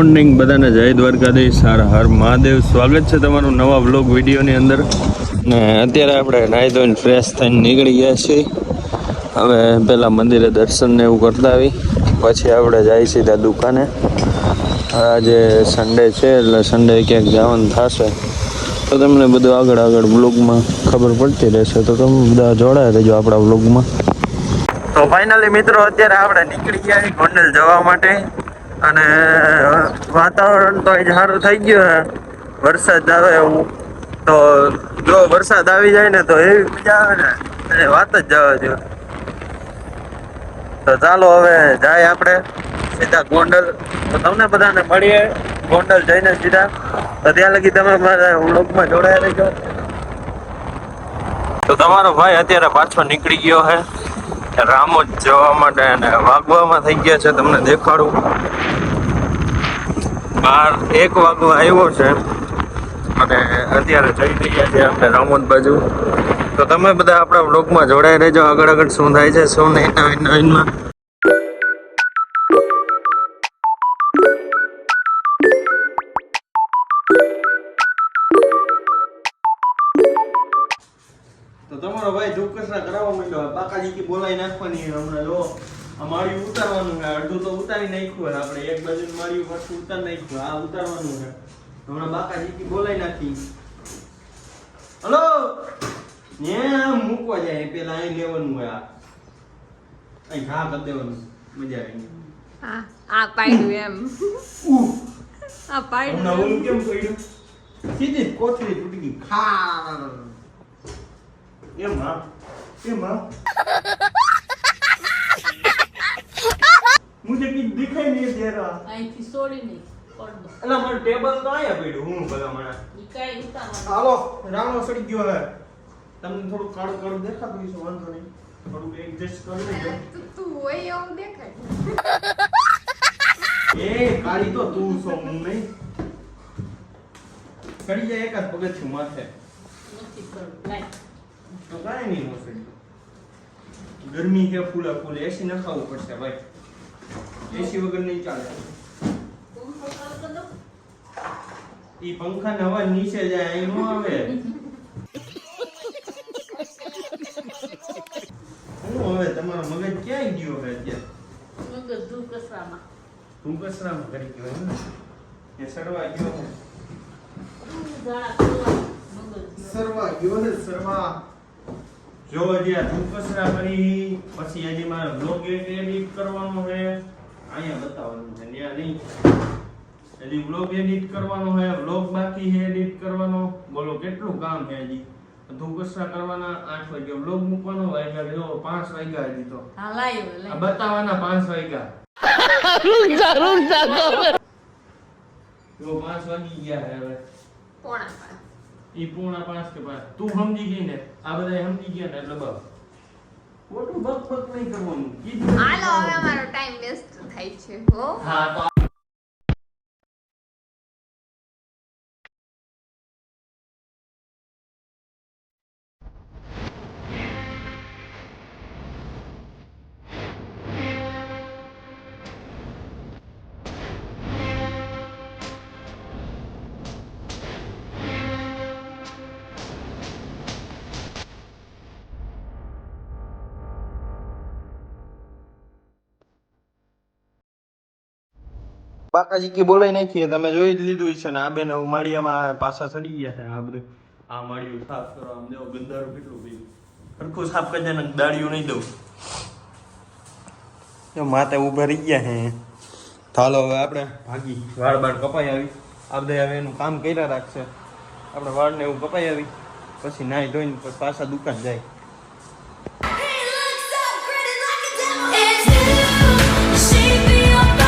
Morning, બધાને જય દ્વારકાધીશ, હર હર મહાદેવ. સ્વાગત છે તમારું નવા વ્લોગ વિડીયોની અંદર. ને અત્યારે આપણે નાહી ધોઈને ફ્રેશ થઈને નીકળી ગયા છીએ. હવે પહેલાં મંદિરે દર્શન ને એવું કરતા આવી. પછી આપણે જઈએ સીધા દુકાને. આજે સન્ડે છે, એટલે સન્ડે ક્યાંક જવાનું થશે. તો તમને બધું આગળ આગળ વ્લોગમાં ખબર પડતી રહેશે. તો તમે બધા જોડાયા રહેજો આપણા વ્લોગમાં. તો ફાઇનલી મિત્રો, અત્યારે આપણે નીકળી ગયા ગોંડલ જવા માટે. અને વાતાવરણ તો અહીં સારું થઈ ગયું છે વરસાદ આવે એવું. તો, જો વરસાદ આવી જાય ને તો એવી મજા આવે ને. એ વાત જ જવા જો તો ચાલો હવે જાય આપણે સીધા ગોંડલ. તો તમને બધાને મળીએ ગોંડલ જઈને સીધા. તો ત્યાં લગી તમે મારા વ્લોગમાં જોડાયા રહેજો. તો તમારો ભાઈ અત્યારે પાછો નીકળી ગયો છે રામોદ જવા માટે અને વાગવામાં થઈ ગયા છે, તમને દેખાડું. બાર એક વાગવા આવ્યો છે અને અત્યારે જઈ રહ્યા છે આપણે રામોદ બાજુ. તો તમે બધા આપણા બ્લોગમાં જોડાઈ રહેજો. આગળ આગળ શું થાય છે, શું નહીં નવીન નવીનમાં તો તમારો ભાઈ ચોક્કસના કરાવવા માંડ્યો. બાકાજી કી બોલાવી નાખવાની હમણાં જો આ માળિયું ઉતારવાનું છે. અડધું તો ઉતારી નાખ્યું આપણે. એક બાજુ માળિયું પાછું ઉતારી નાખ્યું. આ ઉતારવાનું છે. હમણાં બાકાજી કી બોલાઈ નાખી. હલો? ન્યા મૂકવા જાય. પેલા અહીં લેવાનું હોય આ. અહીં ઘા કરી દેવાનું. મજા આવી આ પાડ્યું એમ. આ પાડ્યું કેમ પડ્યું સીધી કોથળી તૂટી ગઈ. ખા. એમ હા એમ. હા મુझे કઈ દેખાય નહીં જરા અહીંથી છોડી નહીં એટલે મારું ટેબલ તો આયા પડ્યું હું ભલા મણા ઈ કાંઈ ઉતારવાનું હાલો રાવણો સડી ગયો હે તમને થોડું કાળું કાળું દેખાતું હશે વાંધો નહીં. થોડું એડજસ્ટ કરી લેજો. તું હોય એવું દેખાય. એ કાળી તો તું છો હું નહીં. કરી જાય એકાદ પગથિયું માથે. નથી કરું લાય. તો કાંઈ નહીં નો ગરમી છે ફૂલા ફૂલ એસી નખાવવું પડશે ભાઈ એસી વગર નહીં ચાલે ઈ પંખા ને હવા નીચે જાય અહીં નો આવે હું હવે તમારો મગજ ક્યાંય ગયો હવે અત્યારે મગજ તું કચરામાં કરી ગયો એમ ને એ સરવા ગયો ને સરવા ગયો ને સરવા જો હજી આ કચરા કરી પછી હજી મારે બ્લોગ એડિટ કરવાનો છે. અહીંયા બતાવવાનું છે ત્યાં નહીં હજી બ્લોગ એડિટ કરવાનો છે બ્લોગ બાકી છે એડિટ કરવાનો. બોલો કેટલું કામ છે હજી? કચરા કરવાના આઠ વાગ્યા બ્લોગ મૂકવાનો વાગ્યા જો પાંચ વાગ્યા હજી તો. હા લાયો આ લાય બતાવવાના પાંચ વાગ્યા. જો પાંચ વાગી ગયા હવે. પોણા પાંચ. ઈ પૂર્ણા પાંચ કે પાંચ. તું સમજી ગઈ ને આ બધા સમજી ગયા ને એટલે બસ. ખોટું બક બક નહીં કરવાનું. હાલો હવે અમારો ટાઈમ વેસ્ટ થાય છે હો. હા બાકાજી કી બોલાઈ નાખીએ. તમે જોઈ જ લીધું છે ને આ બેન માળિયામાં પાછા ચડી ગયા છે આ બધું. આ માળિયું સાફ કરો આમ દેવો ગંદારું કેટલું પીવું સરખું સાફ કરજે ને દાળિયું નહીં દઉં. જો માતે ઊભા રહી ગયા હે ચાલો હવે આપણે ભાગી. વાળ બાળ કપાઈ આવી. આ બધા હવે એનું કામ કર્યા રાખશે. આપણે વાળને એવું કપાઈ આવી. પછી નાહી ધોઈને પાછા દુકાન જાય.